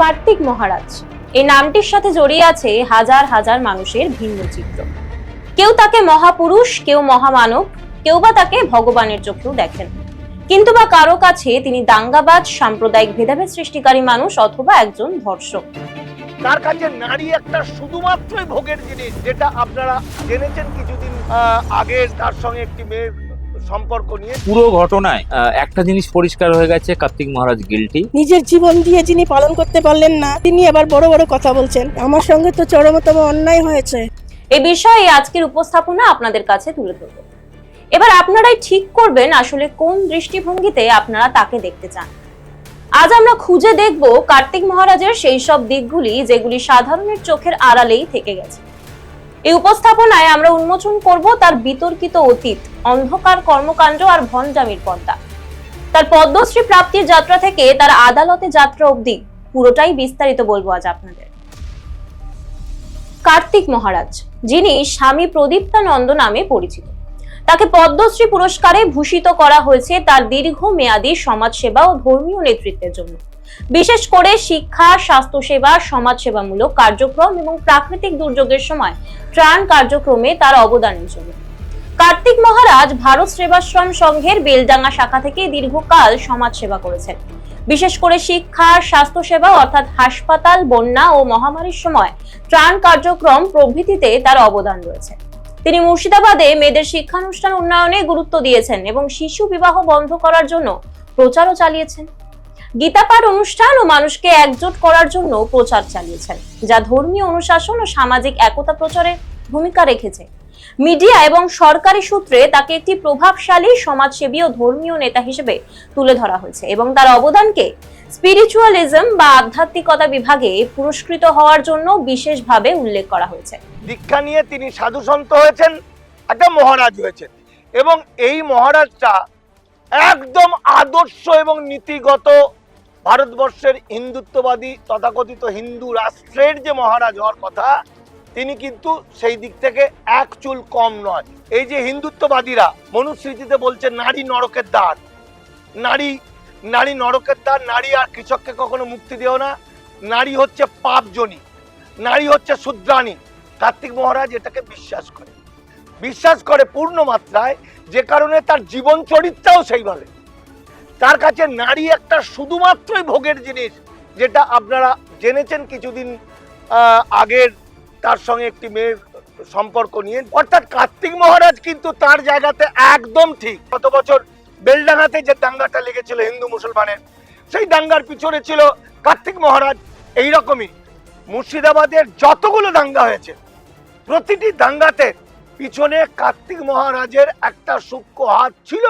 কার্তিক মহারাজ। এই নামটির সাথে জড়িয়ে আছে হাজার হাজার মানুষের ভিন্ন চিত্র। কেউ তাকে মহাপুরুষ, কেউ মহামানব, কেউ বা তাকে ভগবানের চোখেও দেখেন। কিন্তু বা কারও কাছে তিনি দাঙ্গাবাজ, সাম্প্রদায়িক ভেদাভেদ সৃষ্টিকারী মানুষ অথবা একজন ধর্ষক। তার কাছে নারী একটা শুধুমাত্রই ভোগের জিনিস, যেটা আপনারা জেনেছেন কিছুদিন আগে তার সঙ্গে একটি মেয়ের সম্পর্ক নিয়ে পুরো ঘটনায় একটা জিনিস পরিষ্কার হয়ে গেছে কার্তিক মহারাজ গিলটি নিজের জীবন দিয়ে যিনি পালন করতে পারলেন না তিনি আবার বড় বড় কথা বলছেন। আমার সঙ্গে তো চরমতম অন্যায় হয়েছে। এ বিষয়ে আজকের উপস্থাপনা আপনাদের কাছে তুলে ধরব। এবার আপনারাই ঠিক করবেন আসলে কোন দৃষ্টিভঙ্গিতে আপনারা তাকে দেখতে চান। আজ আমরা খুঁজে দেখব কার্তিক মহারাজের সেই সব দিকগুলি যেগুলি সাধারণের চোখের আড়ালেই থেকে গেছে। এই উপস্থাপনায় আমরা উন্মোচন করব তার বিতর্কিত অতীত। অন্ধকার কর্মকাণ্ড আর ভঞ্জামির পর্দা। তার পদ্মশ্রী প্রাপ্তির যাত্রা থেকে তার আদালতে যাত্রা অবধি পুরোটাই বিস্তারিত বলব আজ আপনাদের। কার্তিক মহারাজ, যিনি স্বামী প্রদীপ্তানন্দ নামে পরিচিত। তাকে পদ্মশ্রী পুরস্কারে ভূষিত করা হয়েছে তার দীর্ঘ মেয়াদী সমাজসেবা ও ধর্মীয় নেতৃত্বের জন্য। বিশেষ করে শিক্ষা, স্বাস্থ্যসেবা, সমাজসেবামূলক কার্যক্রম এবং প্রাকৃতিক দুর্যোগের সময় ত্রাণ কার্যক্রমে তার অবদানের জন্য। কার্তিক মহারাজ ভারত সেবাশ্রম সংঘের বেলডাঙ্গা শাখা থেকে দীর্ঘকাল সমাজসেবা করেছেন। বিশেষ করে শিক্ষা, স্বাস্থ্যসেবা অর্থাৎ হাসপাতাল, বন্যা ও মহামারীর সময় ত্রাণ কার্যক্রম প্রভৃতিতে তার অবদান রয়েছে। তিনি মুর্শিদাবাদে মেয়েদের শিক্ষানুষ্ঠান উন্নয়নে গুরুত্ব দিয়েছেন এবং শিশু বিবাহ বন্ধ করার জন্য প্রচারও চালিয়েছেন। গীতাপাঠ অনুষ্ঠান ও মানুষকে একজোট করার জন্য প্রচার চালিয়েছেন, যা ধর্মীয় অনুশাসন ও সামাজিক একতা প্রচারে ভূমিকা রেখেছে। মিডিয়া এবং সরকারি সূত্রে তাকে একটি প্রভাবশালী সমাজসেবী ও ধর্মীয় নেতা হিসেবে তুলে ধরা হয়েছে এবং তার অবদানকে স্পিরিচুয়ালিজম বা আধ্যাত্মিকতা বিভাগে পুরস্কৃত হওয়ার জন্য বিশেষভাবে উল্লেখ করা হয়েছে। দীক্ষা নিয়ে তিনি সাধু সন্ত হয়েছেন, একটা মহারাজ হয়েছেন এবং এই মহারাজটা একদম আদর্শ এবং নীতিগত ভারতবর্ষের হিন্দুত্ববাদী তথাকথিত হিন্দু রাষ্ট্রের যে মহারাজ হওয়ার কথা তিনি কিন্তু সেই দিক থেকে এক চুল কম নয়। এই যে হিন্দুত্ববাদীরা মনুস্মৃতিতে বলছে, নারী নরকের দ্বার। নারী নারী নরকের দ্বার, নারী আর কৃষককে কখনো মুক্তি দিও না। নারী হচ্ছে পাপজনী। নারী হচ্ছে শুদ্রাণী। কার্তিক মহারাজ এটাকে বিশ্বাস করে। বিশ্বাস করে পূর্ণ মাত্রায়, যে কারণে তার জীবন চরিত্রও সেইভাবে। তার কাছে নারী একটা শুধুমাত্রই ভোগের জিনিস, যেটা আপনারা জেনেছেন কিছুদিন আগের তার সঙ্গে একটি মেয়ের সম্পর্ক নিয়ে। অর্থাৎ কার্তিক মহারাজ কিন্তু তার জায়গাতে একদম ঠিক। গত বছর বেলডাঙ্গাতে যে দাঙ্গাটা লেগেছিল হিন্দু মুসলমানের, সেই দাঙ্গার পিছনে ছিল কার্তিক মহারাজ এইরকমই। মুর্শিদাবাদের যতগুলো দাঙ্গা হয়েছে, প্রতিটি দাঙ্গাতে পিছনে কার্তিক মহারাজের একটা সূক্ষ্ম হাত ছিল।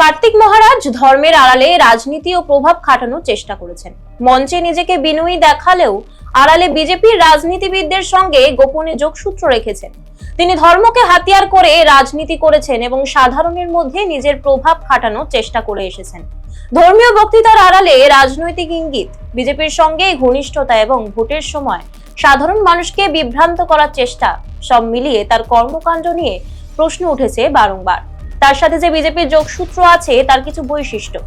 কার্তিক মহারাজ ধর্মের আড়ালে রাজনীতি ও প্রভাব খাটানোর চেষ্টা করেছেন। মঞ্চে নিজেকে বিনয়ী দেখালেও আড়ালে বিজেপির রাজনীতিবিদদের সঙ্গে গোপনে যোগসূত্র রেখেছেন। তিনি ধর্মকে হাতিয়ার করে রাজনীতি করেছেন এবং সাধারণের মধ্যে নিজের প্রভাব খাটানোর চেষ্টা করে এসেছেন। ধর্মীয় বক্তৃতার আড়ালে রাজনৈতিক ইঙ্গিত, বিজেপির সঙ্গে ঘনিষ্ঠতা এবং ভোটের সময় সাধারণ মানুষকে বিভ্রান্ত করার চেষ্টা সব মিলিয়ে তার কর্মকাণ্ড নিয়ে প্রশ্ন উঠেছে বারংবার। তার সাথে যে বিজেপির যোগসূত্র আছে, তার কিছু বৈশিষ্ট্য।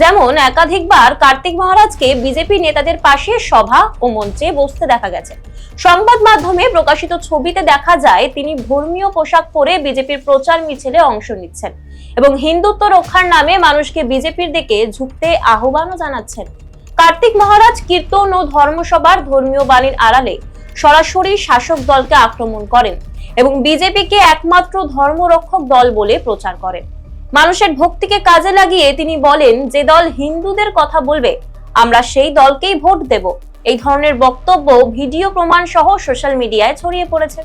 যেমন একাধিকবার কার্তিক মহারাজকে বিজেপি নেতাদের পাশে সভা ও মঞ্চে বসতে দেখা গেছে। সংবাদ মাধ্যমে প্রকাশিত ছবিতে দেখা যায়, তিনি ধর্মীয় পোশাক পরে বিজেপির প্রচার মিছিলে অংশ নিচ্ছেন এবং হিন্দুত্ব রক্ষার নামে মানুষকে বিজেপির দিকে ঝুঁকতে আহ্বানও জানাচ্ছেন। কার্তিক মহারাজ কীর্তন ও ধর্মসভার ধর্মীয় বাণীর আড়ালে সরাসরি শাসক দলকে আক্রমণ করেন এবং বিজেপিকে একমাত্র ধর্মরক্ষক দল বলে প্রচার করেন। মানুষের ভক্তিকে কাজে লাগিয়ে তিনি বলেন, যে দল হিন্দুদের কথা বলবে, আমরা সেই দলকেই ভোট দেব। এই ধরনের বক্তব্য, ভিডিও প্রমাণ সহ সোশ্যাল মিডিয়ায় ছড়িয়ে পড়েছে।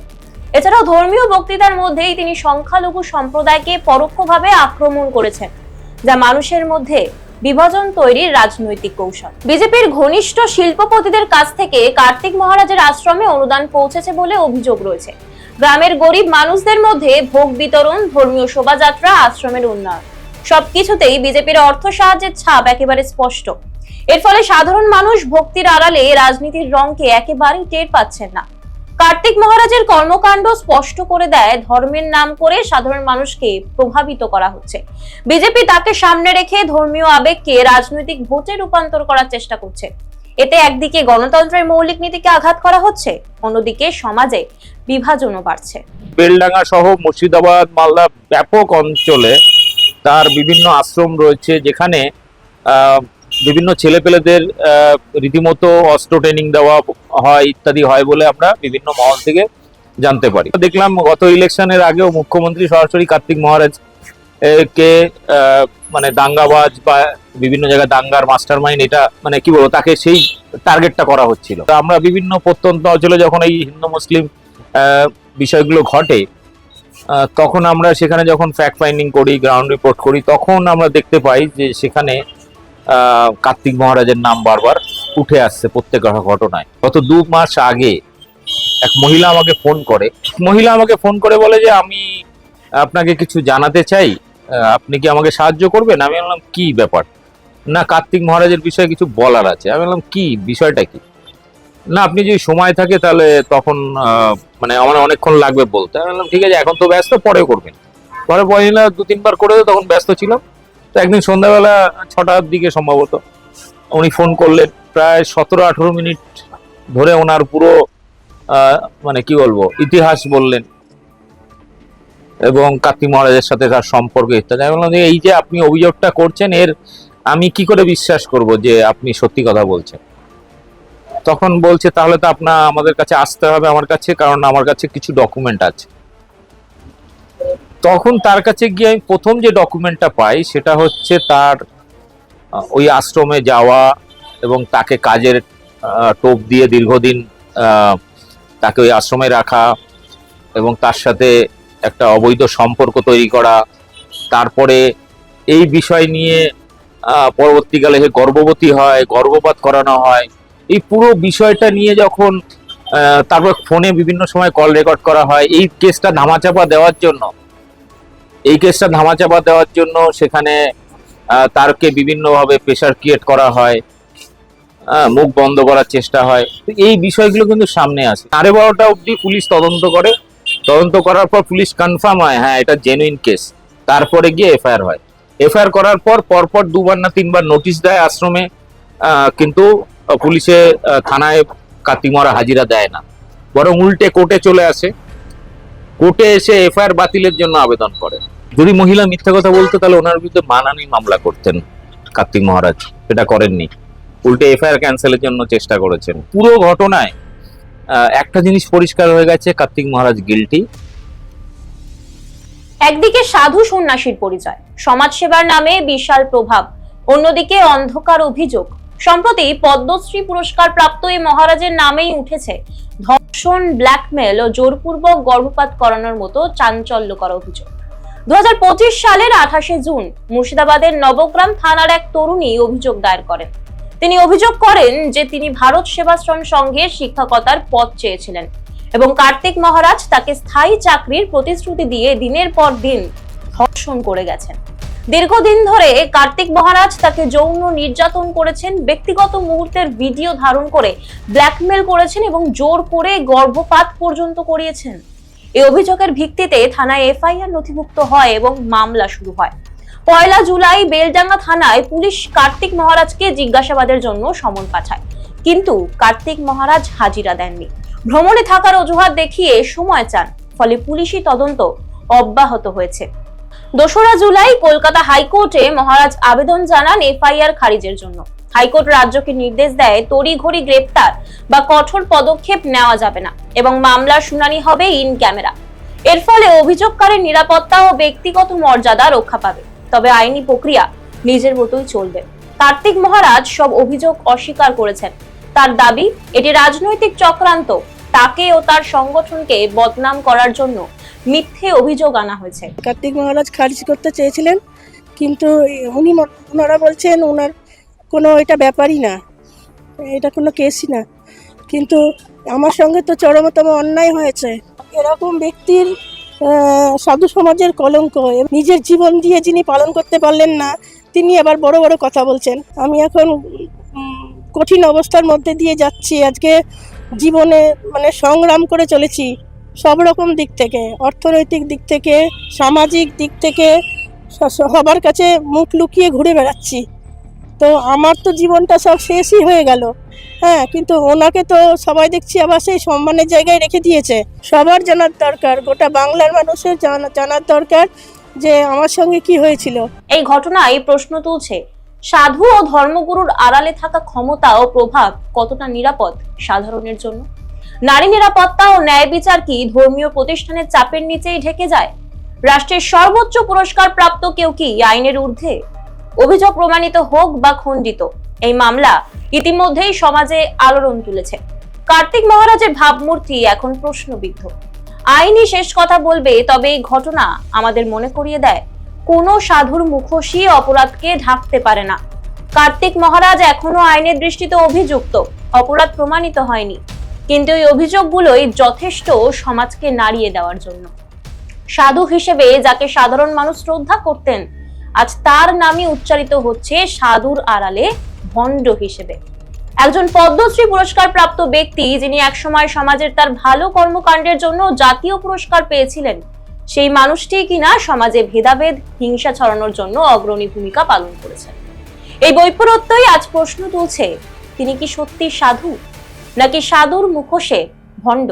এছাড়াও ধর্মীয় বক্তৃতার মধ্যেই তিনি সংখ্যালঘু সম্প্রদায়কে পরোক্ষভাবে আক্রমণ করেছেন, যা মানুষের মধ্যে বিভাজন তৈরির রাজনৈতিক কৌশল। বিজেপির ঘনিষ্ঠ শিল্পপতিদের কাছ থেকে কার্তিক মহারাজের আশ্রমে অনুদান পৌঁছেছে বলে অভিযোগ রয়েছে। গ্রামের গরিব মানুষদের মধ্যে ভোগ বিতরণ, ধর্মীয় শোভাযাত্রা, আশ্রমের উন্নয়ন। সবকিছুতেই বিজেপির অর্থ সাহায্যের ছাপ একেবারে স্পষ্ট। এর ফলে সাধারণ মানুষ ভক্তির আড়ালে রাজনীতির রংকে একেবারেই টের পাচ্ছেন না। কার্তিক মহারাজের কর্মকাণ্ড স্পষ্ট করে দেয়, ধর্মের নাম করে সাধারণ মানুষকে প্রভাবিত করা হচ্ছে। বিজেপি তাকে সামনে রেখে ধর্মীয় আবেগকে রাজনৈতিক ভোটে রূপান্তর করার চেষ্টা করছে। এতে একদিকে গণতন্ত্রের মৌলিক নীতিকে আঘাত করা হচ্ছে, অন্যদিকে সমাজে বিভাজনও বাড়ছে। বেলডাঙ্গা সহ মুর্শিদাবাদ, মালদা ব্যাপক অঞ্চলে তার বিভিন্ন আশ্রম রয়েছে, যেখানে বিভিন্ন ছেলেপেলেদের রীতিমতো অস্ত্র ট্রেনিং দেওয়া হয়, ইত্যাদি হয় বলে আমরা বিভিন্ন মহল থেকে জানতে পারি। দেখলাম গত ইলেকশনের আগেও মুখ্যমন্ত্রী সরাসরি কার্তিক মহারাজ কে মানে দাঙ্গাবাজ বা বিভিন্ন জায়গায় দাঙ্গার মাস্টার মাইন্ড এটা মানে কি বলব, তাকে সেই টার্গেটটা করা হচ্ছিল। তো আমরা বিভিন্ন প্রত্যন্ত অঞ্চলে যখন এই হিন্দু মুসলিম বিষয়গুলো ঘটে তখন আমরা সেখানে যখন ফ্যাক্ট ফাইন্ডিং করি গ্রাউন্ড রিপোর্ট করি, তখন আমরা দেখতে পাই যে সেখানে কার্তিক মহারাজের নাম বারবার উঠে আসছে প্রত্যেক ঘটনায়। গত দু মাস আগে এক মহিলা আমাকে ফোন করে। মহিলা আমাকে ফোন করে বলে যে, আমি আপনাকে কিছু জানাতে চাই। আপনি কি আমাকে সাহায্য করবেন? আমি বললাম, কি ব্যাপার? না, কার্তিক মহারাজের বিষয়ে কিছু বলার আছে। আমি বললাম, কি? বিষয়টা কি? না, আপনি যদি সময় থাকে তাহলে তখন মানে আমার অনেকক্ষণ লাগবে বলতে। আমি বললাম, ঠিক আছে, এখন তো ব্যস্ত পরেও করবেন। পরে পয়লা দু, তিনবার করে তখন ব্যস্ত ছিলাম। তো একদিন সন্ধ্যাবেলা ছটার দিকে সম্ভবত উনি ফোন করলেন, প্রায় সতেরো, আঠেরো মিনিট ধরে ওনার পুরো মানে কি বলব, ইতিহাস বললেন। এবং কার্তিক মহারাজের সাথে তার সম্পর্ক ইত্যাদি। আমি বললাম যে, এই যে আপনি অভিযোগটা করছেন, এর আমি কি করে বিশ্বাস করব যে আপনি সত্যি কথা বলছেন? তখন বলছে, তাহলে তো আপনার আমাদের কাছে আসতে হবে আমার কাছে, কারণ আমার কাছে কিছু ডকুমেন্ট আছে। তখন তার কাছে গিয়ে আমি প্রথম যে ডকুমেন্টটা পাই, সেটা হচ্ছে তার ওই আশ্রমে যাওয়া এবং তাকে কাজের টোপ দিয়ে দীর্ঘদিন তাকে ওই আশ্রমে রাখা এবং তার সাথে একটা অবৈধ সম্পর্ক তৈরি করা, তারপরে এই বিষয় নিয়ে পরবর্তীকালে সে গর্ভবতী হয়, গর্ভপাত করানো হয়, এই পুরো বিষয়টা নিয়ে যখন তারপর ফোনে বিভিন্ন সময় কল রেকর্ড করা হয়, এই কেসটা ধামাচাপা দেওয়ার জন্য, এই কেসটা ধামাচাপা দেওয়ার জন্য সেখানে তারকে বিভিন্নভাবে প্রেশার ক্রিয়েট করা হয় মুখ বন্ধ করার চেষ্টা হয়, তো এই বিষয়গুলো কিন্তু সামনে আসে। সাড়ে বারোটা অবধি পুলিশ তদন্ত করে তদন্ত করার পর পুলিশ কনফার্ম হয় হ্যাঁ এটা জেনুইন কেস তারপরে গিয়ে এফআইআর হয়। এফআইআর করার পর, পরপর দুবার না তিনবার নোটিশ দেয় আশ্রমে কিন্তু পুলিশে থানায় কাতিমরা হাজিরা দেয় না। বরং উল্টে কোর্টে চলে আসে। কোর্টে এসে এফআইআর বাতিলের জন্য আবেদন করে। যদি মহিলা মিথ্যা কথা বলতো, তাহলে ওনার বিরুদ্ধে মানানি মামলা করতেন কার্তিক মহারাজ। সেটা করেননি। উল্টে এফআইআর ক্যান্সেলের জন্য চেষ্টা করেছেন। পুরো ঘটনায় একটা জিনিস পরিষ্কার হয়ে গেছে, কার্তিক মহারাজ গিলটি একদিকে সাধু সন্ন্যাসীর পরিচয়, সমাজসেবার নামে বিশাল প্রভাব, অন্যদিকে অন্ধকার অভিযোগ। সম্প্রতি পদ্মশ্রী পুরস্কার প্রাপ্ত এই মহারাজের নামেই উঠেছে, ধর্ষণ ব্ল্যাকমেল ও জোরপূর্বক গর্ভপাত করানোর মতো চাঞ্চল্যকর অভিযোগ। দু হাজার পঁচিশ সালের আঠাশে জুন মুর্শিদাবাদের নবগ্রাম থানার এক তরুণী অভিযোগ দায়ের করেন। তিনি অভিযোগ করেন যে তিনি ভারত সেবাশ্রম সংঘের শিক্ষকতার পদ চেয়েছিলেন এবং কার্তিক মহারাজ তাকে স্থায়ী চাকরির প্রতিশ্রুতি দিয়ে দিনের পর দিন ধর্ষণ করে গেছেন। দীর্ঘদিন ধরে কার্তিক মহারাজ তাকে যৌন নির্যাতন করেছেন, ব্যক্তিগত মুহূর্তের ভিডিও ধারণ করে ব্ল্যাকমেল করেছেন এবং জোর করে গর্ভপাত পর্যন্ত করিয়েছেন। এই অভিযোগের ভিত্তিতে থানায় এফআইআর নথিভুক্ত হয় এবং মামলা শুরু হয়। পয়লা জুলাই বেলডাঙ্গা থানায় পুলিশ কার্তিক মহারাজকে জিজ্ঞাসাবাদের জন্য সমন পাঠায়। কিন্তু কার্তিক মহারাজ হাজিরা দেননি। ভ্রমণে থাকার অজুহাত দেখিয়ে সময় চান, ফলে পুলিশি তদন্ত অব্যাহত হয়েছে। দোসরা জুলাই কলকাতা হাইকোর্টে মহারাজ আবেদন জানান এফআইআর খারিজের জন্য। হাইকোর্ট রাজ্যকে নির্দেশ দেয়, তড়িঘড়ি গ্রেপ্তার বা কঠোর পদক্ষেপ নেওয়া যাবে না এবং মামলার শুনানি হবে ইন ক্যামেরা। এর ফলে অভিযোগকারীর নিরাপত্তা ও ব্যক্তিগত মর্যাদা রক্ষা পাবে। তবে আইনি প্রক্রিয়া নিজের মতোই চলবে। কার্তিক মহারাজ সব অভিযোগ অস্বীকার করেছেন। তার দাবি, এটি রাজনৈতিক চক্রান্ত। তাকে ও তার সংগঠনকে বদনাম করার জন্য মিথ্যে অভিযোগ আনা হয়েছে। কার্তিক মহারাজ খারিজ করতে চেয়েছিলেন, কিন্তু উনি ওনারা বলছেন ওনার কোনো এটা ব্যাপারই না, এটা কোনো কেসই না। কিন্তু আমার সঙ্গে তো চরমতম অন্যায় হয়েছে। এরকম ব্যক্তির সাধু সমাজের কলঙ্ক, নিজের জীবন দিয়ে যিনি পালন করতে পারলেন না, তিনি আবার বড় বড় কথা বলছেন। আমি এখন কঠিন অবস্থার মধ্যে দিয়ে যাচ্ছি। আজকে জীবনে মানে সংগ্রাম করে চলেছি সব রকম দিক থেকে, অর্থনৈতিক দিক থেকে, সামাজিক দিক থেকে সবার কাছে মুখ লুকিয়ে ঘুরে বেড়াচ্ছি। তো আমার তো জীবনটা সব শেষই হয়ে গেল। হ্যাঁ কিন্তু ওনাকে তো সবাই দেখছি আবার সেই সম্মানের জায়গায় রেখে দিয়েছে। সবার জানার দরকার, গোটা বাংলার মানুষের জানা, জানার দরকার যে আমার সঙ্গে কি হয়েছিল। এই ঘটনায় প্রশ্ন তুলছে, সাধু ও ধর্মগুরুর আড়ালে থাকা ক্ষমতা ও প্রভাব কতটা নিরাপদ সাধারণের জন্য? নারী নিরাপত্তা ও ন্যায় বিচার কি ধর্মীয় প্রতিষ্ঠানের চাপের নিচেই ঢেকে যায়? রাষ্ট্রের সর্বোচ্চ পুরস্কার প্রাপ্ত কেউ কি আইনের ঊর্ধ্বে? অভিযোগ প্রমাণিত হোক বা খণ্ডিত, এই মামলা ইতিমধ্যেই সমাজে আলোড়ন তুলেছে। কার্তিক মহারাজের ভাবমূর্তি এখন প্রশ্নবিদ্ধ। আইনই শেষ কথা বলবে, তবে এই ঘটনা আমাদের মনে করিয়ে দেয়, কোনো সাধুর মুখোশই অপরাধকে ঢাকতে পারে না। কার্তিক মহারাজ এখনও আইনের দৃষ্টিতে অভিযুক্ত, অপরাধ প্রমাণিত হয়নি। কিন্তু এই অভিযোগগুলোই যথেষ্ট সমাজকে নাড়িয়ে দেওয়ার জন্য। সাধু হিসেবে যাকে সাধারণ মানুষ শ্রদ্ধা করতেন আজ তার নামই উচ্চারিত হচ্ছে সাধুর আড়ালে ভণ্ড হিসেবে। একজন পদ্মশ্রী পুরস্কার প্রাপ্ত ব্যক্তি যিনি একসময় সমাজের তার ভালো কর্মকাণ্ডের জন্য জাতীয় পুরস্কার পেয়েছিলেন, সেই মানুষটি কিনা সমাজে ভেদাভেদ, হিংসা ছড়ানোর জন্য অগ্রণী ভূমিকা পালন করেছেন। এই বৈপরত্যই আজ প্রশ্ন তুলছে, তিনি কি সত্যি সাধু, নাকি সাধুর মুখোশে ভণ্ড?